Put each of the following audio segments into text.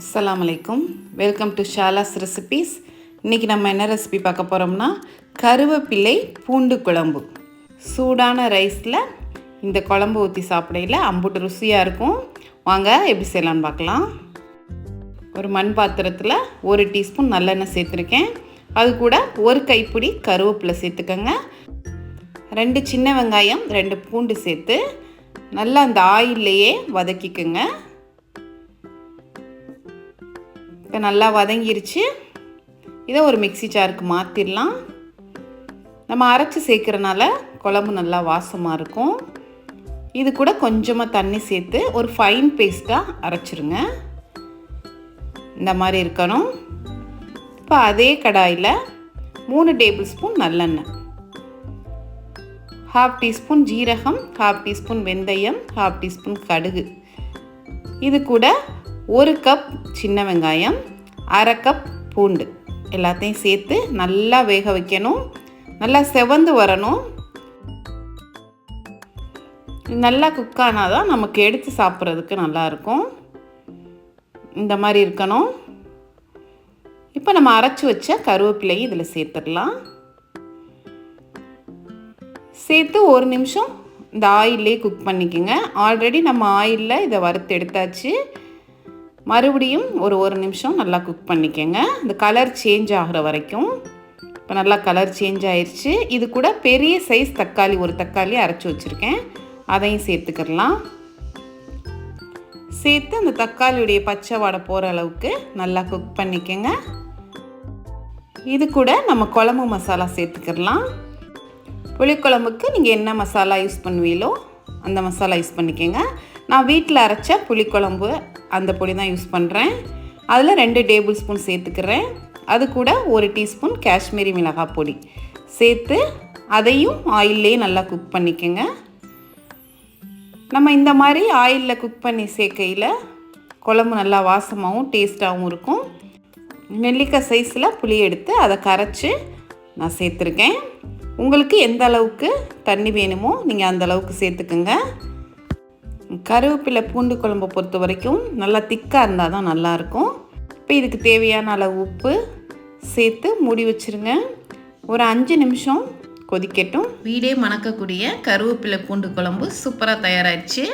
அஸ்லாம் அலைக்கும். Welcome to ஷாலாஸ் recipes இன்றைக்கி நம்ம என்ன ரெசிபி பார்க்க போகிறோம்னா கருவேப்பிலை பூண்டு குழம்பு. சூடான ரைஸில் இந்த குழம்பு ஊற்றி சாப்பிடையில் அம்புட்டு ருசியாக இருக்கும். வாங்க எப்படி செய்யலான்னு பார்க்கலாம். ஒரு மண் பாத்திரத்தில் ஒரு டீஸ்பூன் நல்லெண்ணெய் சேர்த்துருக்கேன். அது கூட ஒரு கைப்பிடி கருவேப்பிலை சேர்த்துக்கோங்க. ரெண்டு சின்ன வெங்காயம் ரெண்டு பூண்டு சேர்த்து நல்லா அந்த ஆயில்லையே வதக்கிக்கோங்க. இப்போ நல்லா வதங்கிருச்சு. இதை ஒரு மிக்சி ஜாருக்கு மாற்றிடலாம் நம்ம அரைச்சி சேர்க்குறனால குழம்பு நல்லா வாசமாக இருக்கும். இது கூட கொஞ்சமாக தண்ணி சேர்த்து ஒரு ஃபைன் பேஸ்ட்டாக அரைச்சிருங்க. இந்த மாதிரி இருக்கணும். இப்போ அதே கடாயில் மூணு டேபிள் ஸ்பூன் நல்லெண்ணெய். ஹாஃப் டீஸ்பூன் ஜீரகம் ஹாஃப் டீஸ்பூன் வெந்தயம் ஹாஃப் டீஸ்பூன் கடுகு. இது கூட ஒரு கப் சின்ன வெங்காயம் அரை கப் பூண்டு. எல்லாத்தையும் சேர்த்து நல்லா வேக வைக்கணும். நல்லா செவந்து வரணும். நல்லா குக் ஆனால் தான் நமக்கு எடுத்து சாப்பிட்றதுக்கு நல்லாயிருக்கும். இந்த மாதிரி இருக்கணும். இப்போ நம்ம அரைச்சி வச்ச கருவேப்பிலையும் இதில் சேர்த்துடலாம். சேர்த்து ஒரு நிமிஷம் இந்த ஆயிலே குக் பண்ணிக்கோங்க. ஆல்ரெடி நம்ம ஆயிலில் இதை வறுத்து எடுத்தாச்சு. மறுபடியும் ஒரு ஒரு நிமிஷம் நல்லா குக் பண்ணிக்கோங்க. இந்த கலர் சேஞ்ச் ஆகிற வரைக்கும். இப்போ நல்லா கலர் சேஞ்ச் ஆயிடுச்சு இது கூட பெரிய சைஸ் தக்காளி ஒரு தக்காளி அரைச்சி வச்சுருக்கேன். அதையும் சேர்த்துக்கிடலாம். சேர்த்து அந்த தக்காளியுடைய பச்சை வாடை போகிற அளவுக்கு நல்லா குக் பண்ணிக்கோங்க. இது கூட நம்ம குழம்பு மசாலா சேர்த்துக்கிடலாம். புளிக்குழம்புக்கு நீங்கள் என்ன மசாலா யூஸ் பண்ணுவீங்களோ அந்த மசாலா யூஸ் பண்ணிக்கோங்க. நான் வீட்டில் அரைச்ச புளிக்குழம்பு அந்த பொடி தான் யூஸ் பண்ணுறேன் அதில் ரெண்டு டேபிள் ஸ்பூன் சேர்த்துக்கிறேன். அது கூட ஒரு டீஸ்பூன் காஷ்மீரி மிளகாய் பொடி. சேர்த்து அதையும் ஆயிலே நல்லா குக் பண்ணிக்கோங்க. நம்ம இந்த மாதிரி ஆயிலில் குக் பண்ணி சேர்க்கையில் குழம்பு நல்லா வாசமாகவும் டேஸ்ட்டாகவும் இருக்கும். நெல்லிக்காய் சைஸில் புளி எடுத்து அதை கரைச்சி நான் சேர்த்துருக்கேன். உங்களுக்கு எந்த அளவுக்கு தண்ணி வேணுமோ நீங்கள் அந்த அளவுக்கு சேர்த்துக்குங்க. கருவேப்பிலை பூண்டு குழம்பை பொறுத்த வரைக்கும் நல்லா திக்காக இருந்தால் தான் நல்லாயிருக்கும். இப்போ இதுக்கு தேவையான அளவு உப்பு சேர்த்து மூடி வச்சுருங்க. ஒரு அஞ்சு நிமிஷம் கொதிக்கட்டும். வீடே மணக்கக்கூடிய கருவேப்பிலை பூண்டு குழம்பு சூப்பராக தயாராகிடுச்சு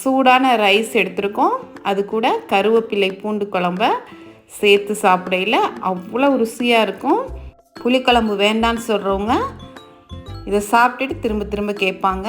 சூடான ரைஸ் எடுத்திருக்கோம். அது கூட கருவேப்பிலை பூண்டு குழம்ப சேர்த்து சாப்பிடையில் அவ்வளோ ருசியாக இருக்கும். புளிக்குழம்பு வேண்டான்னு சொல்கிறவங்க இதை சாப்பிட்டுட்டு திரும்ப திரும்ப கேட்பாங்க.